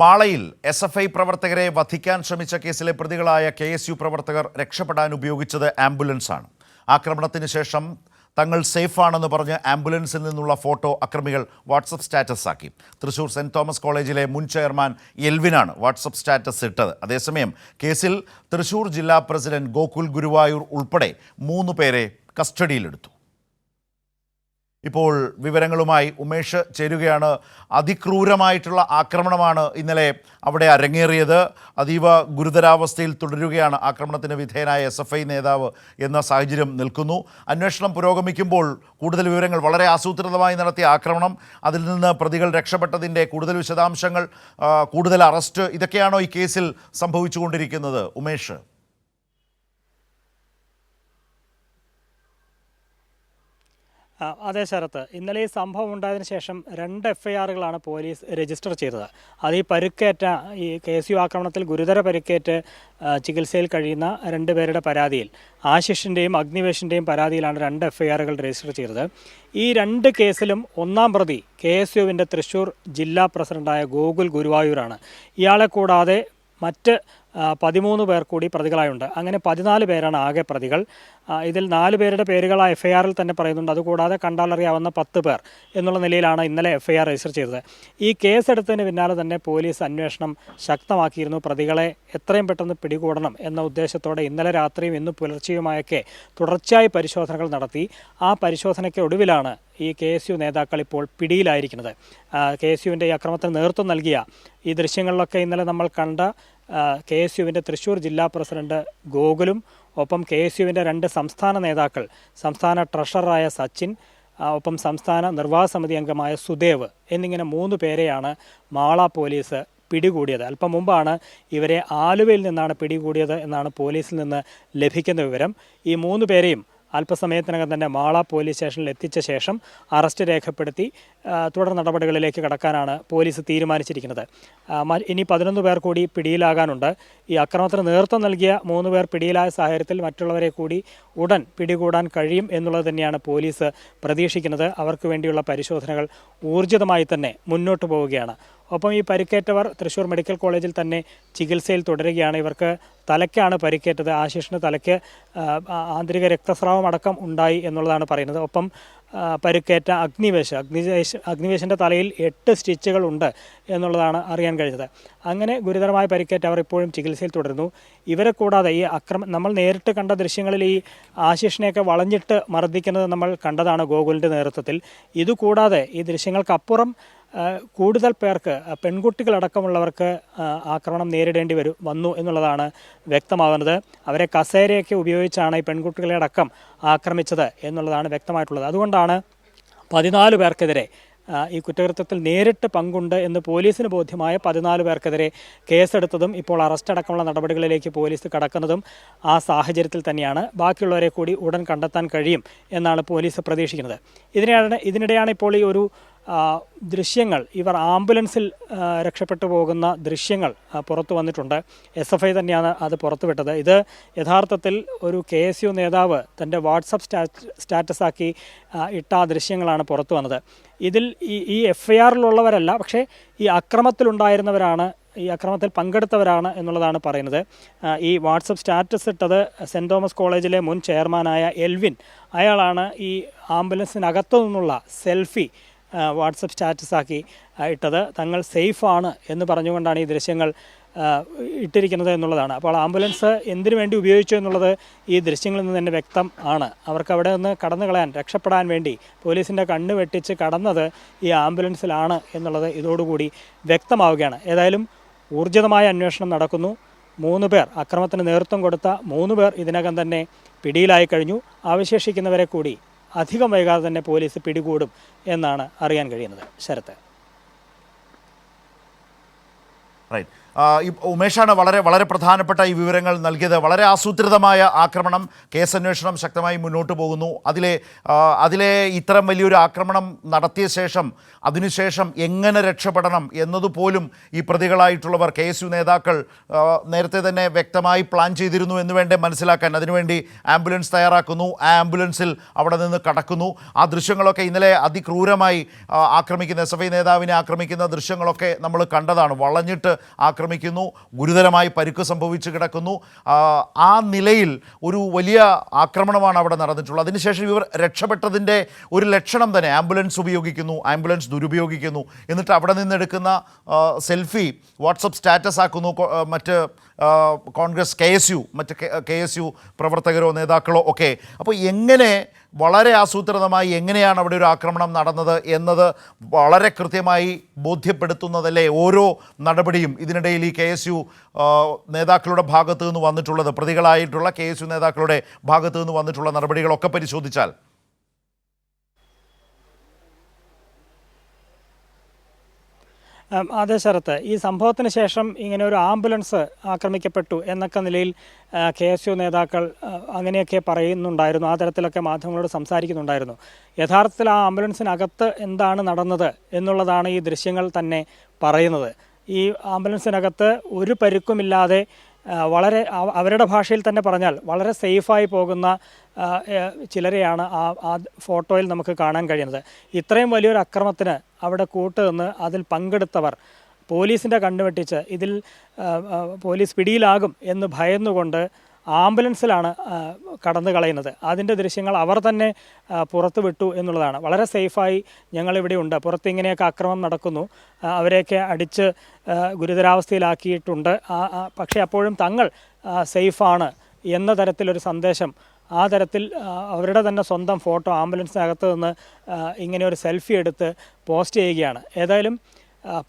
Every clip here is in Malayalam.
മാളയിൽ എസ് എഫ് ഐ പ്രവർത്തകരെ വധിക്കാൻ ശ്രമിച്ച കേസിലെ പ്രതികളായ കെ എസ് യു പ്രവർത്തകർ രക്ഷപ്പെടാൻ ഉപയോഗിച്ചത് ആംബുലൻസാണ്. ആക്രമണത്തിന് ശേഷം തങ്ങൾ സേഫാണെന്ന് പറഞ്ഞ് ആംബുലൻസിൽ നിന്നുള്ള ഫോട്ടോ അക്രമികൾ വാട്സപ്പ് സ്റ്റാറ്റസ് ആക്കി. തൃശൂർ സെന്റ് തോമസ് കോളേജിലെ മുൻ ചെയർമാൻ എൽവിനാണ് വാട്സപ്പ് സ്റ്റാറ്റസ് ഇട്ടത്. അതേസമയം കേസിൽ തൃശൂർ ജില്ലാ പ്രസിഡന്റ് ഗോകുൽ ഗുരുവായൂർ ഉൾപ്പെടെ മൂന്ന് പേരെ കസ്റ്റഡിയിലെടുത്തു. ഇപ്പോൾ വിവരങ്ങളുമായി ഉമേഷ് ചേരുകയാണ്. അതിക്രൂരമായിട്ടുള്ള ആക്രമണമാണ് ഇന്നലെ അവിടെ അരങ്ങേറിയത്. അതീവ ഗുരുതരാവസ്ഥയിൽ തുടരുകയാണ് ആക്രമണത്തിന് വിധേയനായ എസ് എഫ് ഐ നേതാവ് എന്ന സാഹചര്യം നിൽക്കുന്നു. അന്വേഷണം പുരോഗമിക്കുമ്പോൾ കൂടുതൽ വിവരങ്ങൾ വളരെ ആസൂത്രിതമായി നടത്തിയ ആക്രമണം അതിൽ നിന്ന് പ്രതികൾ രക്ഷപ്പെട്ടതിന്റെ കൂടുതൽ വിശദാംശങ്ങൾ കൂടുതൽ അറസ്റ്റ് ഇതൊക്കെയാണോ ഈ കേസിൽ സംഭവിച്ചുകൊണ്ടിരിക്കുന്നത്? ഉമേഷ്. അതെ ശരത്ത്. ഇന്നലെ ഈ സംഭവം ഉണ്ടായതിനു ശേഷം രണ്ട് എഫ്ഐആറുകളാണ് പോലീസ് രജിസ്റ്റർ ചെയ്തത്. അത് ഈ പരുക്കേറ്റ ഈ കെ എസ് യു ആക്രമണത്തിൽ ഗുരുതര പരുക്കേറ്റ് ചികിത്സയിൽ കഴിയുന്ന രണ്ട് പേരുടെ പരാതിയിൽ ആശിഷിന്റെയും അഗ്നിവേഷിന്റെയും പരാതിയിലാണ് രണ്ട് എഫ്ഐആറുകൾ രജിസ്റ്റർ ചെയ്തത്. ഈ രണ്ട് കേസിലും ഒന്നാം പ്രതി കെ എസ് യുവിന്റെ തൃശൂർ ജില്ലാ പ്രസിഡന്റായ ഗോകുൽ ഗുരുവായൂരാണ്. ഇയാളെ കൂടാതെ മറ്റ് പതിമൂന്ന് പേർ കൂടി പ്രതികളായുണ്ട്. അങ്ങനെ പതിനാല് പേരാണ് ആകെ പ്രതികൾ. ഇതിൽ നാല് പേരുടെ പേരുകൾ ആ എഫ് ഐ ആറിൽ തന്നെ പറയുന്നുണ്ട്. അതുകൂടാതെ കണ്ടാലറിയാവുന്ന പത്ത് പേർ എന്നുള്ള നിലയിലാണ് ഇന്നലെ എഫ് ഐ ആർ രജിസ്റ്റർ ചെയ്തത്. ഈ കേസെടുത്തതിന് പിന്നാലെ തന്നെ പോലീസ് അന്വേഷണം ശക്തമാക്കിയിരുന്നു. പ്രതികളെ എത്രയും പെട്ടെന്ന് പിടികൂടണം എന്ന ഉദ്ദേശത്തോടെ ഇന്നലെ രാത്രിയും ഇന്ന് പുലർച്ചെയുമായൊക്കെ തുടർച്ചയായി പരിശോധനകൾ നടത്തി. ആ പരിശോധനയ്ക്ക് ഒടുവിലാണ് ഈ കെ എസ് യു നേതാക്കൾ ഇപ്പോൾ പിടിയിലായിരിക്കുന്നത്. കെ എസ് യുവിന്റെ ഈ അക്രമത്തിന് നേതൃത്വം നൽകിയ ഈ ദൃശ്യങ്ങളിലൊക്കെ ഇന്നലെ നമ്മൾ കണ്ട കെ എസ് യുവിന്റെ തൃശ്ശൂർ ജില്ലാ പ്രസിഡന്റ് ഗോകുലും ഒപ്പം കെ എസ് യുവിന്റെ രണ്ട് സംസ്ഥാന നേതാക്കൾ സംസ്ഥാന ട്രഷററായ സച്ചിൻ ഒപ്പം സംസ്ഥാന നിർവാഹ സമിതി അംഗമായ സുദേവ് എന്നിങ്ങനെ മൂന്ന് പേരെയാണ് മാള പോലീസ് പിടികൂടിയത്. അല്പം മുമ്പാണ് ഇവരെ ആലുവയിൽ നിന്നാണ് പിടികൂടിയത് എന്നാണ് പോലീസിൽ നിന്ന് ലഭിക്കുന്ന വിവരം. ഈ മൂന്ന് പേരെയും അല്പസമയത്തിനകം തന്നെ മാള പോലീസ് സ്റ്റേഷനിൽ എത്തിച്ച ശേഷം അറസ്റ്റ് രേഖപ്പെടുത്തി തുടർ നടപടികളിലേക്ക് കടക്കാനാണ് പോലീസ് തീരുമാനിച്ചിരിക്കുന്നത്. ഇനി പതിനൊന്ന് പേർ കൂടി പിടിയിലാകാനുണ്ട്. ഈ അക്രമത്തിന് നേതൃത്വം നൽകിയ മൂന്ന് പേർ പിടിയിലായ സാഹചര്യത്തിൽ മറ്റുള്ളവരെ കൂടി ഉടൻ പിടികൂടാൻ കഴിയും എന്നുള്ളത് തന്നെയാണ് പോലീസ് പ്രതീക്ഷിക്കുന്നത്. അവർക്ക് വേണ്ടിയുള്ള പരിശോധനകൾ ഊർജിതമായി തന്നെ മുന്നോട്ട് പോവുകയാണ്. ഒപ്പം ഈ പരിക്കേറ്റവർ തൃശ്ശൂർ മെഡിക്കൽ കോളേജിൽ തന്നെ ചികിത്സയിൽ തുടരുകയാണ്. ഇവർക്ക് തലയ്ക്കാണ് പരിക്കേറ്റത്. ആശിഷിന് തലയ്ക്ക് ആന്തരിക രക്തസ്രാവം അടക്കം ഉണ്ടായി എന്നുള്ളതാണ് പറയുന്നത്. ഒപ്പം പരുക്കേറ്റ അഗ്നിവേശ് അഗ്നിവേശ് അഗ്നിവേശിന്റെ തലയിൽ എട്ട് സ്റ്റിച്ചുകൾ ഉണ്ട് എന്നുള്ളതാണ് അറിയാൻ കഴിഞ്ഞത്. അങ്ങനെ ഗുരുതരമായ പരിക്കേറ്റ അവർ ഇപ്പോഴും ചികിത്സയിൽ തുടരുന്നു. ഇവരെ കൂടാതെ ഈ അക്രമം നമ്മൾ നേരിട്ട് കണ്ട ദൃശ്യങ്ങളിൽ ഈ ആശിഷിനെയൊക്കെ വളഞ്ഞിട്ട് മർദ്ദിക്കുന്നത് നമ്മൾ കണ്ടതാണ് ഗോകുലിന്റെ നേതൃത്വത്തിൽ. ഇതുകൂടാതെ ഈ ദൃശ്യങ്ങൾക്കപ്പുറം കൂടുതൽ പേർക്ക് പെൺകുട്ടികളടക്കമുള്ളവർക്ക് ആക്രമണം നേരിടേണ്ടി വരും വന്നു എന്നുള്ളതാണ് വ്യക്തമാകുന്നത്. അവരെ കസേരയൊക്കെ ഉപയോഗിച്ചാണ് ഈ പെൺകുട്ടികളെ അടക്കം ആക്രമിച്ചത് എന്നുള്ളതാണ് വ്യക്തമായിട്ടുള്ളത്. അതുകൊണ്ടാണ് പതിനാല് പേർക്കെതിരെ ഈ കുറ്റകൃത്യത്തിൽ നേരിട്ട് പങ്കുണ്ട് എന്ന് പോലീസിന് ബോധ്യമായ പതിനാല് പേർക്കെതിരെ കേസെടുത്തതും ഇപ്പോൾ അറസ്റ്റ് അടക്കമുള്ള നടപടികളിലേക്ക് പോലീസ് കടക്കുന്നതും ആ സാഹചര്യത്തിൽ തന്നെയാണ്. ബാക്കിയുള്ളവരെ കൂടി ഉടൻ കണ്ടെത്താൻ കഴിയും എന്നാണ് പോലീസ് പ്രതീക്ഷിക്കുന്നത്. ഇതിനെയാണ് ഇതിനിടെയാണ് ഇപ്പോൾ ഈ ഒരു ദൃശ്യങ്ങൾ ഇവർ ആംബുലൻസിൽ രക്ഷപ്പെട്ടു പോകുന്ന ദൃശ്യങ്ങൾ പുറത്തു വന്നിട്ടുണ്ട്. എസ് എഫ് ഐ തന്നെയാണ് അത് പുറത്തുവിട്ടത്. ഇത് യഥാർത്ഥത്തിൽ ഒരു കെ എസ് യു നേതാവ് തന്റെ വാട്സപ്പ് സ്റ്റാറ്റ് സ്റ്റാറ്റസാക്കി ഇട്ട ആ ദൃശ്യങ്ങളാണ് പുറത്തു വന്നത്. ഇതിൽ ഈ ഈ എഫ് ഐ ആറിലുള്ളവരല്ല പക്ഷേ ഈ അക്രമത്തിലുണ്ടായിരുന്നവരാണ് ഈ അക്രമത്തിൽ പങ്കെടുത്തവരാണ് എന്നുള്ളതാണ് പറയുന്നത്. ഈ വാട്സപ്പ് സ്റ്റാറ്റസ് ഇട്ടത് സെന്റ് തോമസ് കോളേജിലെ മുൻ ചെയർമാനായ എൽവിൻ. അയാളാണ് ഈ ആംബുലൻസിനകത്തു നിന്നുള്ള സെൽഫി വാട്സപ്പ് സ്റ്റാറ്റസാക്കി ഇട്ടത്. തങ്ങൾ സേഫാണ് എന്ന് പറഞ്ഞുകൊണ്ടാണ് ഈ ദൃശ്യങ്ങൾ ഇട്ടിരിക്കുന്നത് എന്നുള്ളതാണ്. അപ്പോൾ ആംബുലൻസ് എന്തിനു വേണ്ടി ഉപയോഗിച്ചു എന്നുള്ളത് ഈ ദൃശ്യങ്ങളിൽ നിന്ന് തന്നെ വ്യക്തം ആണ്. അവർക്ക് അവിടെ നിന്ന് കടന്നു കളയാൻ രക്ഷപ്പെടാൻ വേണ്ടി പോലീസിന്റെ കണ്ണ് വെട്ടിച്ച് കടന്നത് ഈ ആംബുലൻസിലാണ് എന്നുള്ളത് ഇതോടുകൂടി വ്യക്തമാവുകയാണ്. ഏതായാലും ഊർജിതമായ അന്വേഷണം നടക്കുന്നു. മൂന്ന് പേർ അക്രമത്തിന് നേതൃത്വം കൊടുത്ത മൂന്ന് പേർ ഇതിനകം തന്നെ പിടിയിലായി കഴിഞ്ഞു. അവശേഷിക്കുന്നവരെ കൂടി അധികം വൈകാതെ തന്നെ പോലീസ് പിടികൂടും എന്നാണ് അറിയാൻ കഴിയുന്നത്. ശരത്ത് റൈറ്റ് ഈ ഉമേഷാണ് വളരെ വളരെ പ്രധാനപ്പെട്ട ഈ വിവരങ്ങൾ നൽകിയത്. വളരെ ആസൂത്രിതമായ ആക്രമണം. കേസ് അന്വേഷണം ശക്തമായി മുന്നോട്ട് പോകുന്നു. അതിലെ അതിലെ ഇത്തരം വലിയൊരു ആക്രമണം നടത്തിയ ശേഷം അതിനുശേഷം എങ്ങനെ രക്ഷപ്പെടണം എന്നതുപോലും ഈ പ്രതികളായിട്ടുള്ളവർ കെ എസ് യു നേതാക്കൾ നേരത്തെ തന്നെ വ്യക്തമായി പ്ലാൻ ചെയ്തിരുന്നു എന്ന് വേണ്ടേ മനസ്സിലാക്കാൻ. അതിനുവേണ്ടി ആംബുലൻസ് തയ്യാറാക്കുന്നു. ആ ആംബുലൻസിൽ അവിടെ നിന്ന് കടക്കുന്നു. ആ ദൃശ്യങ്ങളൊക്കെ ഇന്നലെ അതിക്രൂരമായി ആക്രമിക്കുന്ന എസ് നേതാവിനെ ആക്രമിക്കുന്ന ദൃശ്യങ്ങളൊക്കെ നമ്മൾ കണ്ടതാണ്. വളഞ്ഞിട്ട് ആക്രമിക്കുന്നു ഗുരുതരമായി പരുക്ക് സംഭവിച്ചു കിടക്കുന്നു. ആ, നിലയിൽ ഒരു വലിയ ആക്രമണമാണ് അവിടെ നടന്നിട്ടുള്ളത്. അതിനുശേഷം ഇവർ രക്ഷപ്പെട്ടതിന്റെ ഒരു ലക്ഷണം തന്നെ ആംബുലൻസ് ഉപയോഗിക്കുന്നു ആംബുലൻസ് ദുരുപയോഗിക്കുന്നു. എന്നിട്ട് അവിടെ നിന്നെടുക്കുന്ന സെൽഫി വാട്സപ്പ് സ്റ്റാറ്റസ് ആക്കുന്നു. മറ്റ് കോൺഗ്രസ് കെ എസ് യു മറ്റ് കെ എസ് യു പ്രവർത്തകരോ നേതാക്കളോ ഒക്കെ. അപ്പോൾ എങ്ങനെ വളരെ ആസൂത്രിതമായി എങ്ങനെയാണ് അവിടെ ഒരു ആക്രമണം നടന്നത് എന്നത് വളരെ കൃത്യമായി ബോധ്യപ്പെടുത്തുന്നതല്ലേ ഓരോ നടപടിയും ഇതിനിടയിൽ ഈ കെ എസ് യു നേതാക്കളുടെ ഭാഗത്തു നിന്ന് വന്നിട്ടുള്ളത് പ്രതികളായിട്ടുള്ള കെ എസ് യു നേതാക്കളുടെ ഭാഗത്തു നിന്ന് വന്നിട്ടുള്ള നടപടികളൊക്കെ പരിശോധിച്ചാൽ? അതെ ശരത്ത് ഈ സംഭവത്തിന് ശേഷം ഇങ്ങനെ ഒരു ആംബുലൻസ് ആക്രമിക്കപ്പെട്ടു എന്നൊക്കെ നിലയിൽ കെ എസ് യു നേതാക്കൾ അങ്ങനെയൊക്കെ പറയുന്നുണ്ടായിരുന്നു. ആ തരത്തിലൊക്കെ മാധ്യമങ്ങളോട് സംസാരിക്കുന്നുണ്ടായിരുന്നു. യഥാർത്ഥത്തിൽ ആ ആംബുലൻസിനകത്ത് എന്താണ് നടന്നത് എന്നുള്ളതാണ് ഈ ദൃശ്യങ്ങൾ തന്നെ പറയുന്നത്. ഈ ആംബുലൻസിനകത്ത് ഒരു പരുക്കുമില്ലാതെ വളരെ അവരുടെ ഭാഷയിൽ തന്നെ പറഞ്ഞാൽ വളരെ സേഫായി പോകുന്ന ചിലരെയാണ് ആ ആ ഫോട്ടോയിൽ നമുക്ക് കാണാൻ കഴിയുന്നത്. ഇത്രയും വലിയൊരു അക്രമത്തിന് അവിടെ കൂട്ടുനിന്ന് അതിൽ പങ്കെടുത്തവർ പോലീസിന്റെ കണ്ണുവെട്ടിച്ച് ഇതിൽ പോലീസ് പിടിയിലാകും എന്ന് ഭയന്നുകൊണ്ട് ആംബുലൻസിലാണ് കടന്നു കളയുന്നത്. അതിന്റെ ദൃശ്യങ്ങൾ അവർ തന്നെ പുറത്ത് വിട്ടു എന്നുള്ളതാണ്. വളരെ സേഫായി ഞങ്ങളിവിടെ ഉണ്ട്. പുറത്ത് ഇങ്ങനെയൊക്കെ അക്രമം നടക്കുന്നു. അവരെയൊക്കെ അടിച്ച് ഗുരുതരാവസ്ഥയിലാക്കിയിട്ടുണ്ട്. പക്ഷേ അപ്പോഴും തങ്ങൾ സേഫാണ് എന്ന തരത്തിലൊരു സന്ദേശം. ആ തരത്തിൽ അവരുടെ തന്നെ സ്വന്തം ഫോട്ടോ ആംബുലൻസിനകത്ത് നിന്ന് ഇങ്ങനെ ഒരു സെൽഫി എടുത്ത് പോസ്റ്റ് ചെയ്യുകയാണ്. ഏതായാലും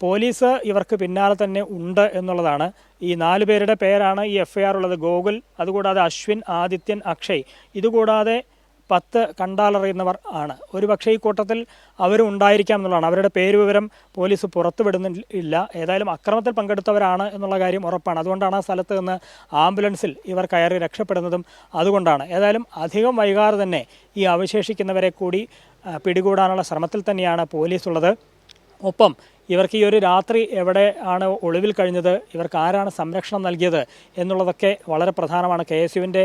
പോലീസ് ഇവർക്ക് പിന്നാലെ തന്നെ ഉണ്ട് എന്നുള്ളതാണ്. ഈ നാല് പേരുടെ പേരാണ് ഈ എഫ് ഉള്ളത്. ഗോകുൽ അതുകൂടാതെ അശ്വിൻ ആദിത്യൻ അക്ഷയ്. ഇതുകൂടാതെ പത്ത് കണ്ടാലറിയുന്നവർ ആണ്. ഒരുപക്ഷെ ഈ കൂട്ടത്തിൽ അവരും ഉണ്ടായിരിക്കാം എന്നുള്ളതാണ്. അവരുടെ പേര് വിവരം പോലീസ് പുറത്തുവിടുന്നില്ല ഏതായാലും അക്രമത്തിൽ പങ്കെടുത്തവരാണ് എന്നുള്ള കാര്യം ഉറപ്പാണ്. അതുകൊണ്ടാണ് ആ സ്ഥലത്ത് നിന്ന് ആംബുലൻസിൽ ഇവർ കയറി രക്ഷപ്പെടുന്നതും അതുകൊണ്ടാണ്. ഏതായാലും അധികം വൈകാതെ തന്നെ ഈ അവശേഷിക്കുന്നവരെ കൂടി പിടികൂടാനുള്ള ശ്രമത്തിൽ തന്നെയാണ് പോലീസ് ഉള്ളത് ഒപ്പം ഇവർക്ക് ഈ ഒരു രാത്രി എവിടെ ആണ് ഒളിവിൽ കഴിഞ്ഞത്? ഇവർക്ക് ആരാണ് സംരക്ഷണം നൽകിയത്? എന്നുള്ളതൊക്കെ വളരെ പ്രധാനമാണ്. കെ എസ് യുവിന്റെ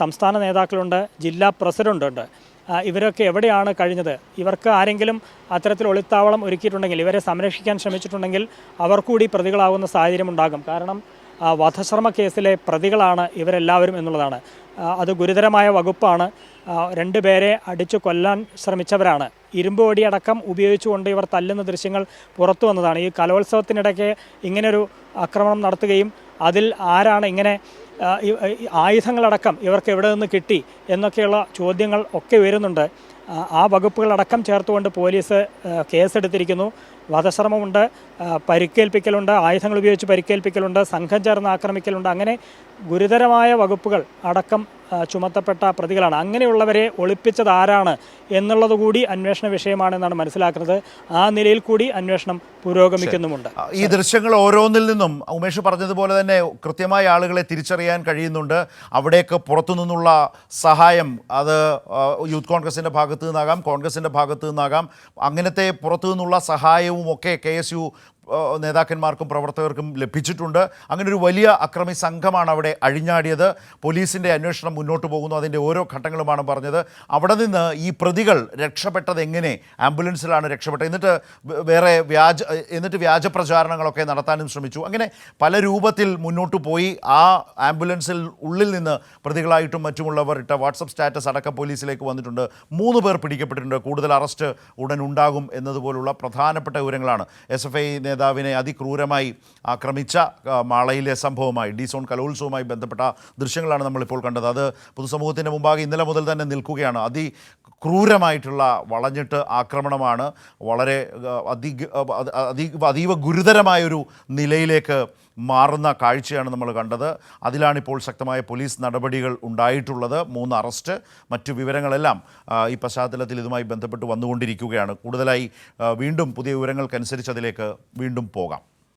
സംസ്ഥാന നേതാക്കളുണ്ട് ജില്ലാ പ്രസിഡന്റ് ഉണ്ട് ഇവരൊക്കെ എവിടെയാണ് കഴിഞ്ഞത്? ഇവർക്ക് ആരെങ്കിലും അത്തരത്തിൽ ഒളിത്താവളം ഒരുക്കിയിട്ടുണ്ടെങ്കിൽ ഇവരെ സംരക്ഷിക്കാൻ ശ്രമിച്ചിട്ടുണ്ടെങ്കിൽ അവർ പ്രതികളാവുന്ന സാഹചര്യം ഉണ്ടാകും. കാരണം വധശ്രമ കേസിലെ പ്രതികളാണ് ഇവരെല്ലാവരും എന്നുള്ളതാണ്. അത് ഗുരുതരമായ വകുപ്പാണ്. രണ്ടുപേരെ അടിച്ചു കൊല്ലാൻ ശ്രമിച്ചവരാണ്. ഇരുമ്പ് വടിയടക്കം ഉപയോഗിച്ചുകൊണ്ട് ഇവർ തല്ലുന്ന ദൃശ്യങ്ങൾ പുറത്തു വന്നതാണ്. ഈ കലോത്സവത്തിനിടയ്ക്ക് ഇങ്ങനൊരു ആക്രമണം നടത്തുകയും അതിൽ ആരാണ് ഇങ്ങനെ ആയുധങ്ങളടക്കം ഇവർക്ക് എവിടെ നിന്ന് കിട്ടി എന്നൊക്കെയുള്ള ചോദ്യങ്ങൾ ഒക്കെ ഉയരുന്നുണ്ട് ആ, വകുപ്പുകളടക്കം ചേർത്തുകൊണ്ട് പോലീസ് കേസെടുത്തിരിക്കുന്നു. വധശ്രമമുണ്ട് പരിക്കേൽപ്പിക്കലുണ്ട് ആയുധങ്ങൾ ഉപയോഗിച്ച് പരിക്കേൽപ്പിക്കലുണ്ട് സംഘം ചേർന്ന് ആക്രമിക്കലുണ്ട് അങ്ങനെ ഗുരുതരമായ വകുപ്പുകൾ അടക്കം ചുമത്തപ്പെട്ട പ്രതികളാണ്. അങ്ങനെയുള്ളവരെ ഒളിപ്പിച്ചത് ആരാണ് എന്നുള്ളത് കൂടി അന്വേഷണ വിഷയമാണെന്നാണ് മനസ്സിലാക്കുന്നത്. ആ നിലയിൽ കൂടി അന്വേഷണം പുരോഗമിക്കുന്നുമുണ്ട്. ഈ ദൃശ്യങ്ങൾ ഓരോന്നിൽ നിന്നും ഉമേഷ് പറഞ്ഞതുപോലെ തന്നെ കൃത്യമായ ആളുകളെ തിരിച്ചറിയാൻ കഴിയുന്നുണ്ട്. അവിടേക്ക് പുറത്തു നിന്നുള്ള സഹായം അത് യൂത്ത് കോൺഗ്രസിന്റെ ഭാഗത്തു നിന്നാകാം കോൺഗ്രസിന്റെ ഭാഗത്തു നിന്നാകാം അങ്ങനത്തെ പുറത്തു നിന്നുള്ള സഹായവും ഒക്കെ കെ എസ് യു നേതാക്കന്മാർക്കും പ്രവർത്തകർക്കും ലഭിച്ചിട്ടുണ്ട്. അങ്ങനെ ഒരു വലിയ അക്രമി സംഘമാണ് അവിടെ അഴിഞ്ഞാടിയത്. പോലീസിന്റെ അന്വേഷണം മുന്നോട്ട് പോകുന്നു. അതിന്റെ ഓരോ ഘട്ടങ്ങളുമാണ് പറഞ്ഞത്. അവിടെ നിന്ന് ഈ പ്രതികൾ രക്ഷപ്പെട്ടത് എങ്ങനെ? ആംബുലൻസിലാണ് രക്ഷപ്പെട്ടത്. എന്നിട്ട് വേറെ വ്യാജ എന്നിട്ട് വ്യാജ പ്രചാരണങ്ങളൊക്കെ നടത്താനും ശ്രമിച്ചു. അങ്ങനെ പല രൂപത്തിൽ മുന്നോട്ട് പോയി. ആ ആംബുലൻസിൽ ഉള്ളിൽ നിന്ന് പ്രതികളായിട്ടും മറ്റുമുള്ളവർ ഇട്ട വാട്സപ്പ് സ്റ്റാറ്റസ് അടക്കം പോലീസിലേക്ക് വന്നിട്ടുണ്ട്. മൂന്ന് പേർ പിടിക്കപ്പെട്ടിട്ടുണ്ട്. കൂടുതൽ അറസ്റ്റ് ഉടൻ ഉണ്ടാകും എന്നതുപോലുള്ള പ്രധാനപ്പെട്ട വിവരങ്ങളാണ്. എസ് എഫ് ഐ നേതാവിനെ അതിക്രൂരമായി ആക്രമിച്ച മാളയിലെ സംഭവമായി ഡി സോൺ കലോത്സവവുമായി ബന്ധപ്പെട്ട ദൃശ്യങ്ങളാണ് നമ്മളിപ്പോൾ കണ്ടത്. അത് പൊതുസമൂഹത്തിന്റെ മുമ്പാകെ ഇന്നലെ മുതൽ തന്നെ നിൽക്കുകയാണ്. അതി ക്രൂരമായിട്ടുള്ള വളഞ്ഞിട്ട് ആക്രമണമാണ് വളരെ അതി അതീവ ഗുരുതരമായൊരു നിലയിലേക്ക് മാറുന്ന കാഴ്ചയാണ് നമ്മൾ കണ്ടത്. അതിലാണിപ്പോൾ ശക്തമായ പോലീസ് നടപടികൾ ഉണ്ടായിട്ടുള്ളത്. മൂന്ന് അറസ്റ്റ് മറ്റു വിവരങ്ങളെല്ലാം ഈ പശ്ചാത്തലത്തിൽ ഇതുമായി ബന്ധപ്പെട്ട് വന്നുകൊണ്ടിരിക്കുകയാണ്. കൂടുതലായി വീണ്ടും പുതിയ വിവരങ്ങൾക്കനുസരിച്ച് അതിലേക്ക് വീണ്ടും പോകാം.